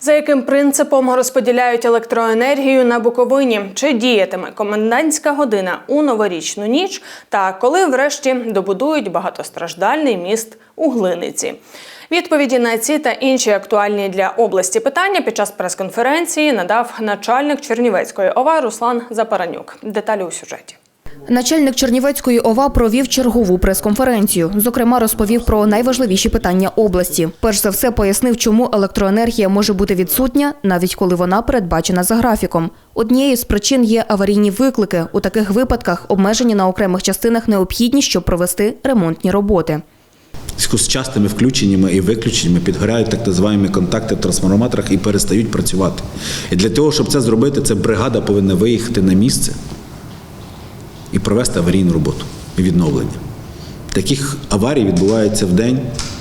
За яким принципом розподіляють електроенергію на Буковині? Чи діятиме комендантська година у новорічну ніч? Та коли врешті добудують багатостраждальний міст у Глиниці? Відповіді на ці та інші актуальні для області питання під час прес-конференції надав начальник Чернівецької ОВА Руслан Запаранюк. Деталі у сюжеті. Начальник Чернівецької ОВА провів чергову прес-конференцію. Зокрема, розповів про найважливіші питання області. Перш за все, пояснив, чому електроенергія може бути відсутня, навіть коли вона передбачена за графіком. Однією з причин є аварійні виклики. У таких випадках обмеження на окремих частинах необхідні, щоб провести ремонтні роботи. З частими включеннями і виключеннями підгорають так називаємо контакти в трансформаторах і перестають працювати. І для того, щоб це зробити, ця бригада повинна виїхати на місце і провести аварійну роботу і відновлення. Таких аварій відбувається в день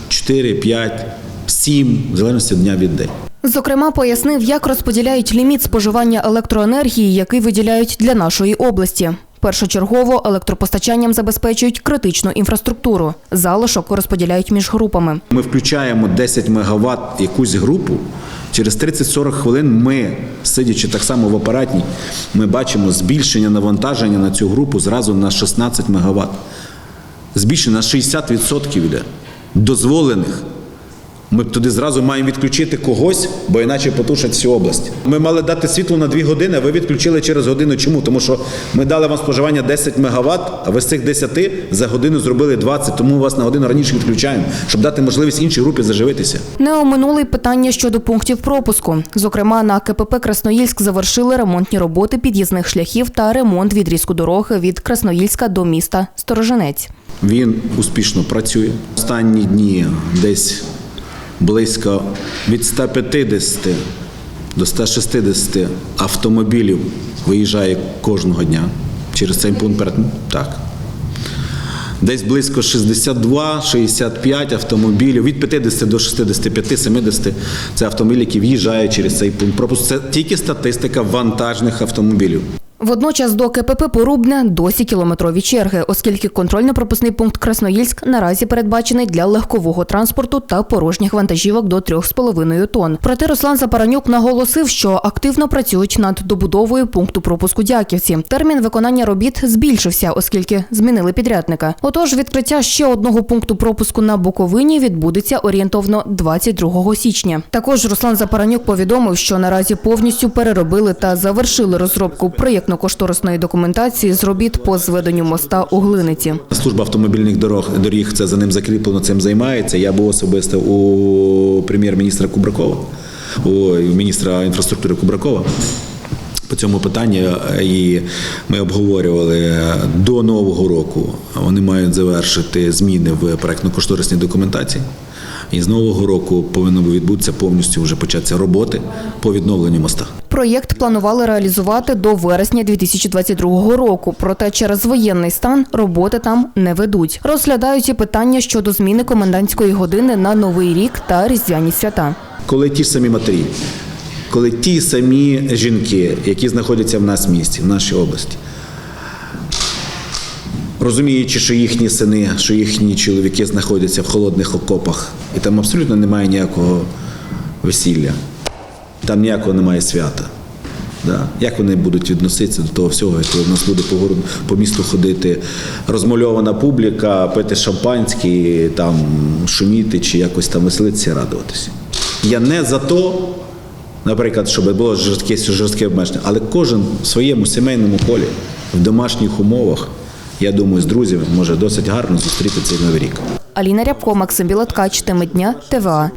4, 5, 7, в залежності дня від день. Зокрема, пояснив, як розподіляють ліміт споживання електроенергії, який виділяють для нашої області. Першочергово електропостачанням забезпечують критичну інфраструктуру. Залишок розподіляють між групами. Ми включаємо 10 МВт якусь групу. Через 30-40 хвилин ми, сидячи так само в апаратній, ми бачимо збільшення навантаження на цю групу зразу на 16 МВт. Збільшення на 60% йде дозволених. Ми туди зразу маємо відключити когось, бо іначе потушать всю область. Ми мали дати світло на 2 години, а ви відключили через годину. Чому? Тому що ми дали вам споживання 10 МВт, а ви з цих 10 за годину зробили 20, тому вас на годину раніше відключаємо, щоб дати можливість іншій групі заживитися. Не оминули й питання щодо пунктів пропуску. Зокрема, на КПП Красноїльськ завершили ремонтні роботи під'їзних шляхів та ремонт відрізку дороги від Красноїльська до міста Сторожинець. Він успішно працює. Останні дні десь близько від 150 до 160 автомобілів виїжджає кожного дня через цей пункт. Так. Десь близько 62-65 автомобілів, від 50 до 65-70 це автомобілі, які в'їжджають через цей пункт пропуску. Це тільки статистика вантажних автомобілів. Водночас до КПП Порубне досі кілометрові черги, оскільки контрольно-пропускний пункт Красноїльськ наразі передбачений для легкового транспорту та порожніх вантажівок до 3,5 тонн. Проте Руслан Запаранюк наголосив, що активно працюють над добудовою пункту пропуску Дяківці. Термін виконання робіт збільшився, оскільки змінили підрядника. Отож, відкриття ще одного пункту пропуску на Буковині відбудеться орієнтовно 22 січня. Також Руслан Запаранюк повідомив, що наразі повністю переробили та завершили розробку проєктно-кошторисної документації з робіт по зведенню моста у Глиниці. Служба автомобільних дорог доріг це за ним закріплено, цим займається. Я був особисто у прем'єр-міністра Кубракова, у міністра інфраструктури Кубракова. По цьому питанню і ми обговорювали до нового року. Вони мають завершити зміни в проектно-кошторисній документації. І з нового року повинно відбутися повністю вже початися роботи по відновленню моста. Проєкт планували реалізувати до вересня 2022 року. Проте через воєнний стан роботи там не ведуть. Розглядають і питання щодо зміни комендантської години на новий рік та різдвяні свята. коли ті ж самі матері, коли ті самі жінки, які знаходяться в нас в місті, в нашій області, розуміючи, що їхні сини, що їхні чоловіки знаходяться в холодних окопах, і там абсолютно немає ніякого весілля, там ніякого немає свята. Да. Як вони будуть відноситися до того всього, коли в нас буде по городу, по місту ходити розмальована публіка, пити шампанське, там шуміти чи якось там веселитися, радуватися. Я не за то, наприклад, щоб було жорстке, жорстке обмеження, але кожен в своєму сімейному колі, в домашніх умовах, я думаю, з друзями може досить гарно зустріти цей новий рік. Аліна Рябко, Максим Білоткач, Теми дня, ТВА.